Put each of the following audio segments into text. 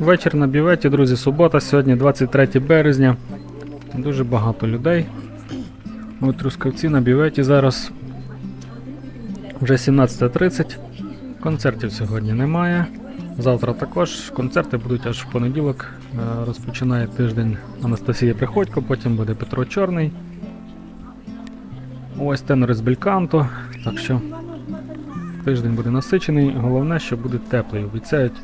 Вечір на біветі, друзі, субота, сьогодні 23 березня. Дуже багато людей. У Трускавці на біветі зараз вже 17.30. Концертів сьогодні немає. Завтра також концерти будуть аж в понеділок. Е, Розпочинає тиждень Анастасія Приходько, потім буде Петро Чорний. Ось тенори з Бельканто. Так що тиждень буде насичений. Головне, що буде теплий. Обіцяють.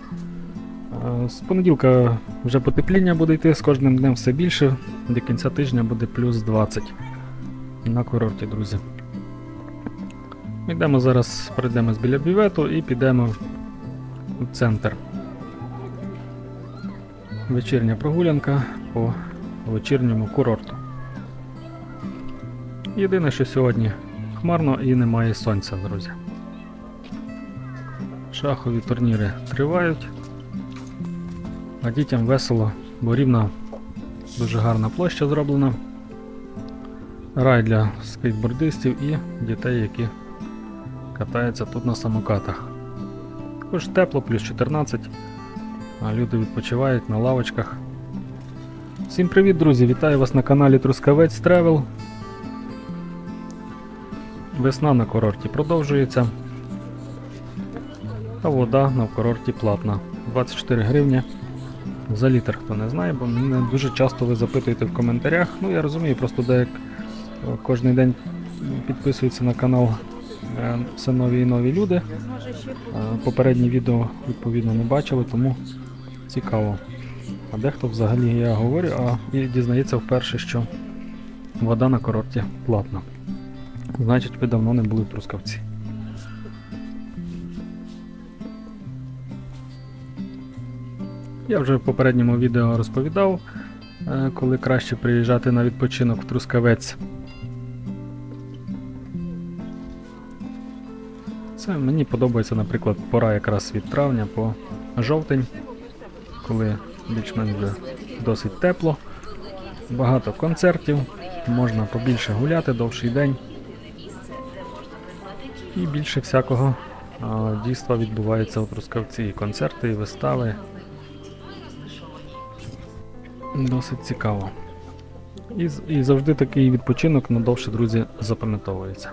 З понеділка вже потепління буде йти, з кожним днем все більше. До кінця тижня буде плюс 20 на курорті, друзі. Йдемо зараз, пройдемо біля бювету і підемо у центр. Вечірня прогулянка по вечірньому курорту. Єдине, що сьогодні хмарно і немає сонця, друзі. Шахові турніри тривають, а дітям весело, бо рівна дуже гарна площа зроблена. Рай для скейтбордистів і дітей, які катаються тут на самокатах. Також тепло, плюс 14, а люди відпочивають на лавочках. Всім привіт, друзі! Вітаю вас на каналі Трускавець Тревел. Весна на курорті продовжується. А вода на курорті платна. 24 гривні за літр, хто не знає, бо мене дуже часто ви запитуєте в коментарях. Ну я розумію, просто деяк е, кожен день підписуються на канал е, все нові і нові люди. Попередні відео відповідно не бачили, тому цікаво. А дехто взагалі я говорю, а і дізнається вперше, що вода на курорті платна. Значить, ви давно не були в Трускавці. Я вже в попередньому відео розповідав, е, коли краще приїжджати на відпочинок в Трускавець. Це мені подобається, наприклад, пора якраз від травня по жовтень, коли більш-менш досить тепло, багато концертів, можна побільше гуляти, довший день. І більше всякого дійства відбувається у Трускавці. І концерти, і вистави. Досить цікаво. І, і завжди такий відпочинок надовше, друзі, запам'ятовується.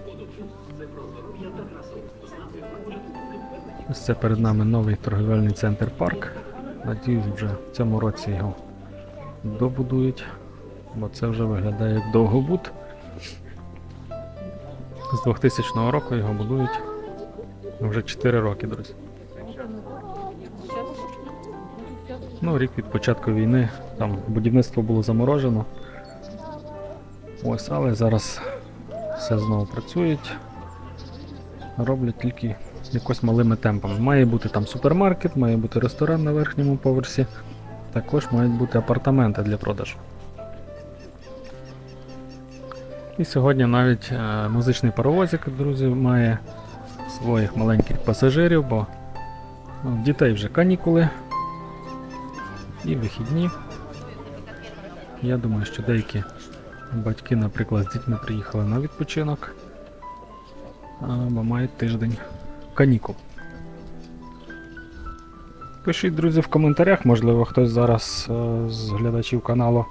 Ось це перед нами новий торговельний центр парк. Надіюсь, вже в цьому році його добудують, бо це вже виглядає як довгобуд. З 2000 року його будують вже 4 роки, друзі. Ну, рік від початку війни там будівництво було заморожено. Ось, але зараз все знову працюють. Роблять тільки якось малими темпами. Має бути там супермаркет, має бути ресторан на верхньому поверсі. Також мають бути апартаменти для продажу. І сьогодні навіть е, музичний паровозик, друзі, має своїх маленьких пасажирів, бо ну, дітей вже канікули і вихідні. Я думаю, що деякі батьки, наприклад, з дітьми приїхали на відпочинок, а, бо мають тиждень канікул. Пишіть, друзі, в коментарях, можливо, хтось зараз е, з глядачів каналу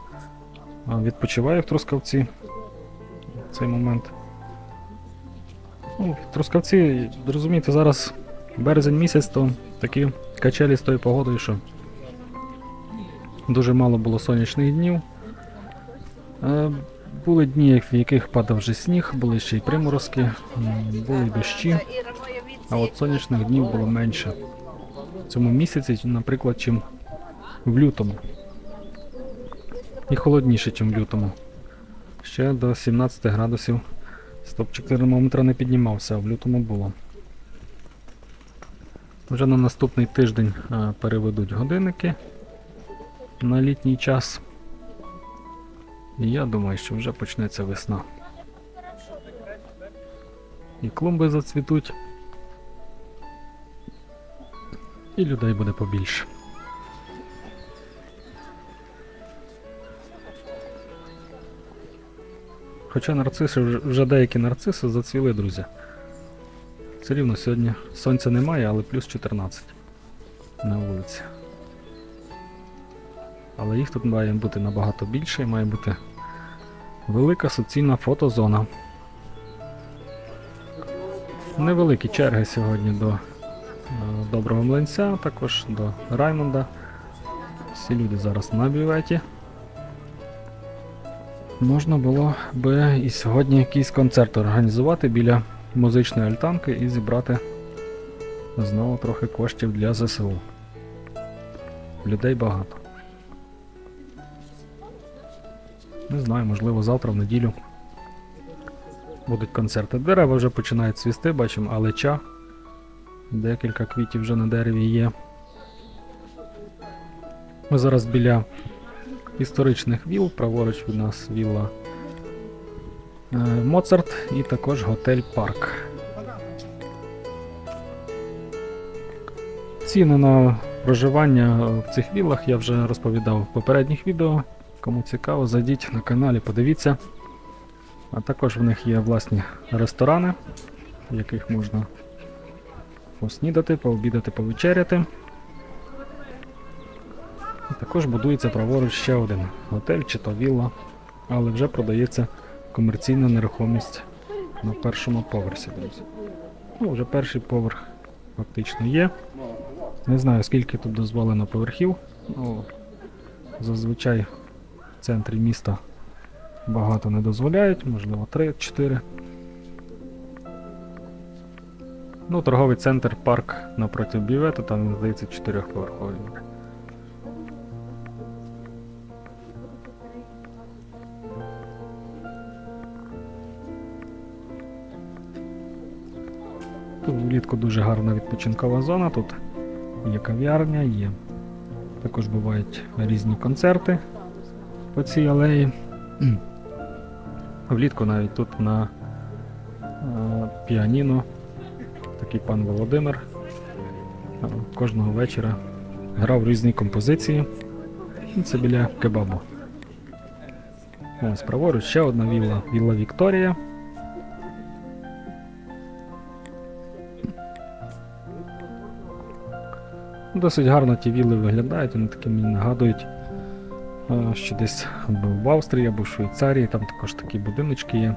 е, відпочиває в Трускавці в цей момент. Ну, Трускавці, розумієте, зараз березень місяць, то такі качелі з тою погодою, що дуже мало було сонячних днів. Е, Були дні, в яких падав вже сніг, були ще й приморозки, були дощі, а от сонячних днів було менше в цьому місяці, наприклад, чим в лютому. І холодніше, ніж в лютому. Ще до 17 градусів стопчик термометра не піднімався, а в лютому було. Вже на наступний тиждень е, переведуть годинники на літній час. Я думаю, що вже почнеться весна. І клумби зацвітуть. І людей буде побільше. Хоча нарциси, вже деякі нарциси зацвіли, друзі. Все рівно сьогодні сонця немає, але плюс 14. на вулиці. Але їх тут має бути набагато більше і має бути велика суцільна фотозона. Невеликі черги сьогодні до е, доброго млинця, також до Раймонда. Всі люди зараз на бюветі. Можна було би і сьогодні якийсь концерт організувати біля музичної альтанки і зібрати знову трохи коштів для ЗСУ. Людей багато. Не знаю, можливо, завтра в неділю будуть концерти. Дерева вже починають цвісти, бачимо алеча. Декілька квітів вже на дереві є. Ми зараз біля історичних віл, праворуч від нас вілла е, Моцарт і також готель Парк. Ціни на проживання в цих віллах я вже розповідав в попередніх відео. Кому цікаво, зайдіть на каналі, подивіться. А також в них є власні ресторани, в яких можна поснідати, пообідати, повечеряти. Також будується праворуч ще один готель чи то вілла, але вже продається комерційна нерухомість на першому поверсі. Ну, вже перший поверх фактично є. Не знаю, скільки тут дозволено поверхів. Ну, зазвичай центрі міста багато не дозволяють, можливо 3-4. Ну, торговий центр парк напроти бювету, там, він, здається, 4-поверховий. Тут влітку дуже гарна відпочинкова зона, тут є кав'ярня, є. Також бувають різні концерти по цій алеї. Влітку навіть тут на е, піаніно такий пан Володимир е, кожного вечора грав різні композиції. Це біля кебабу. Ось праворуч ще одна вілла, вілла Вікторія. Досить гарно ті вілли виглядають, вони такі мені нагадують, е, що десь був в Австрії або в Швейцарії, там також такі будиночки є.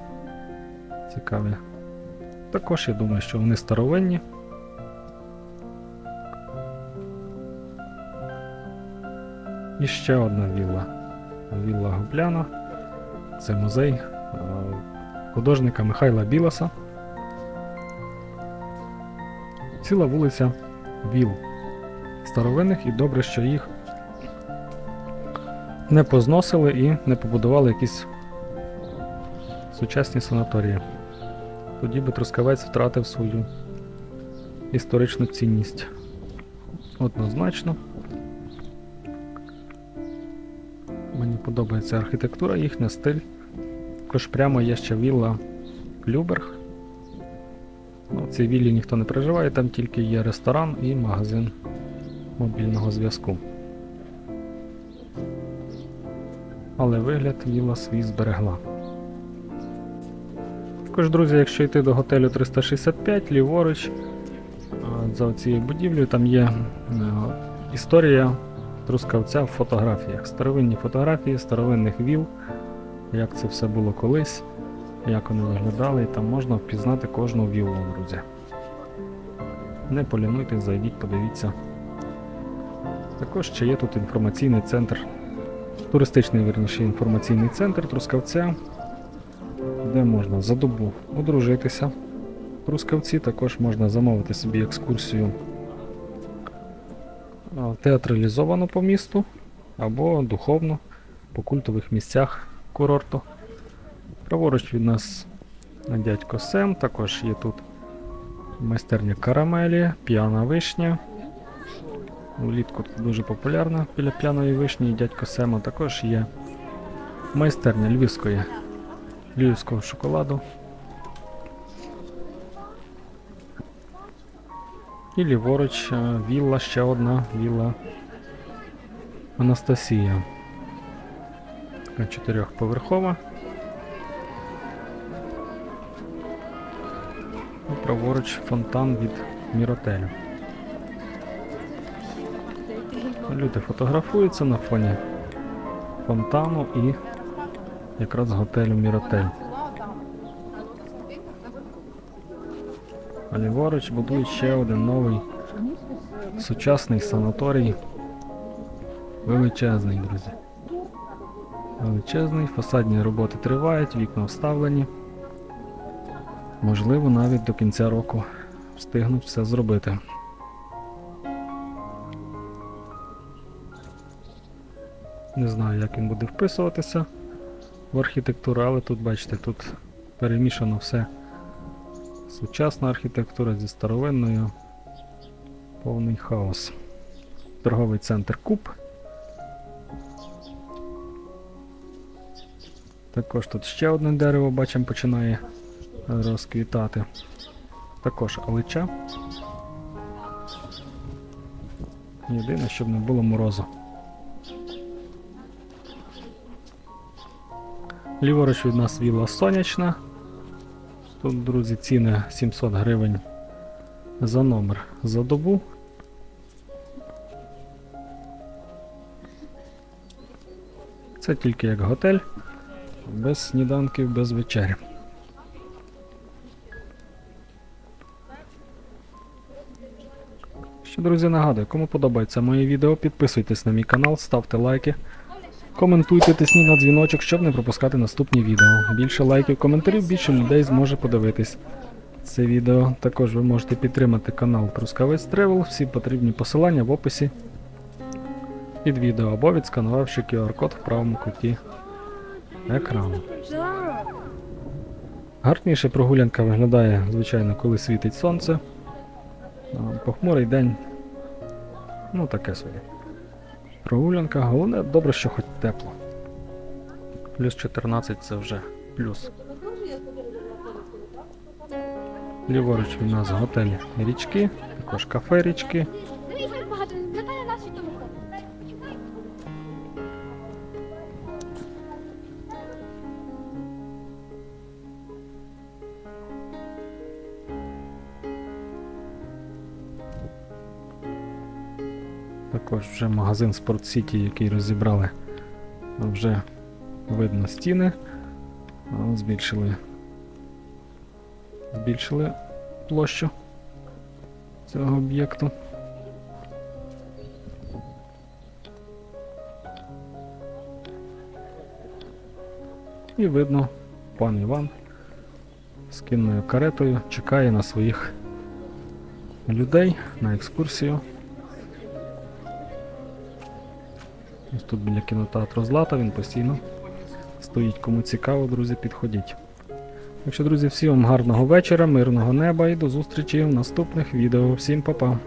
Цікаві. Також я думаю, що вони старовинні. І ще одна вілла. Вілла Губляна. Це музей е, художника Михайла Білоса. Ціла вулиця Віл старовинних і добре, що їх не позносили і не побудували якісь сучасні санаторії. Тоді би Трускавець втратив свою історичну цінність. Однозначно. Мені подобається архітектура, їхня стиль. Також прямо є ще вілла Люберг. Ну, в цій віллі ніхто не проживає, там тільки є ресторан і магазин мобільного зв'язку. Але вигляд віла свій зберегла. Також, друзі, якщо йти до готелю 365, ліворуч, за цією будівлею, там є е, історія трускавця в фотографіях. Старовинні фотографії, старовинних віл, як це все було колись, як вони виглядали, і там можна впізнати кожну віллу, друзі. Не полінуйтесь, зайдіть, подивіться. Також ще є тут інформаційний центр, туристичний вірніше інформаційний центр Трускавця, де можна за добу одружитися. Трускавці також можна замовити собі екскурсію а, театралізовану по місту або духовну по культових місцях курорту. Праворуч від нас дядько Сем, також є тут майстерня карамелі, п'яна вишня. Влітку тут дуже популярна біля п'яної вишні і дядько Сема також є майстерня львівської, львівського шоколаду. І ліворуч е, вілла, ще одна вілла Анастасія. Така чотирьохповерхова. І праворуч фонтан від Міротелю. Люди фотографуються на фоні фонтану і якраз готелю Міротель. А ліворуч будують ще один новий сучасний санаторій. Величезний, друзі. Величезний, фасадні роботи тривають, вікна вставлені. Можливо, навіть до кінця року встигнуть все зробити. Не знаю, як він буде вписуватися в архітектуру, але тут, бачите, тут перемішано все. Сучасна архітектура зі старовинною. Повний хаос. Торговий центр Куб. Також тут ще одне дерево, бачимо, починає розквітати. Також алича. Єдине, щоб не було морозу. Ліворуч від нас вілла сонячна. Тут, друзі, ціни 700 гривень за номер за добу. Це тільки як готель, без сніданків, без вечері. Ще, друзі, нагадую, кому подобається моє відео, підписуйтесь на мій канал, ставте лайки. Коментуйте, тисніть на дзвіночок, щоб не пропускати наступні відео. Більше лайків, коментарів, більше людей зможе подивитись це відео. Також ви можете підтримати канал Трускавець Тревел. Всі потрібні посилання в описі під відео або відсканувавши QR-код в правому куті екрану. Гарніше прогулянка виглядає, звичайно, коли світить сонце. Похмурий день. Ну таке собі. Прогулянка, головне, добре, що хоч тепло. Плюс 14 це вже плюс. Ліворуч у нас готель річки, також кафе річки. Також вже магазин Sport City, який розібрали, вже видно стіни. Збільшили, збільшили площу цього об'єкту. І видно, пан Іван з кінною каретою чекає на своїх людей на екскурсію. Ось тут біля кінотеатру Злата він постійно стоїть. Кому цікаво, друзі, підходіть. Так що, друзі, всім вам гарного вечора, мирного неба і до зустрічі в наступних відео. Всім па-па!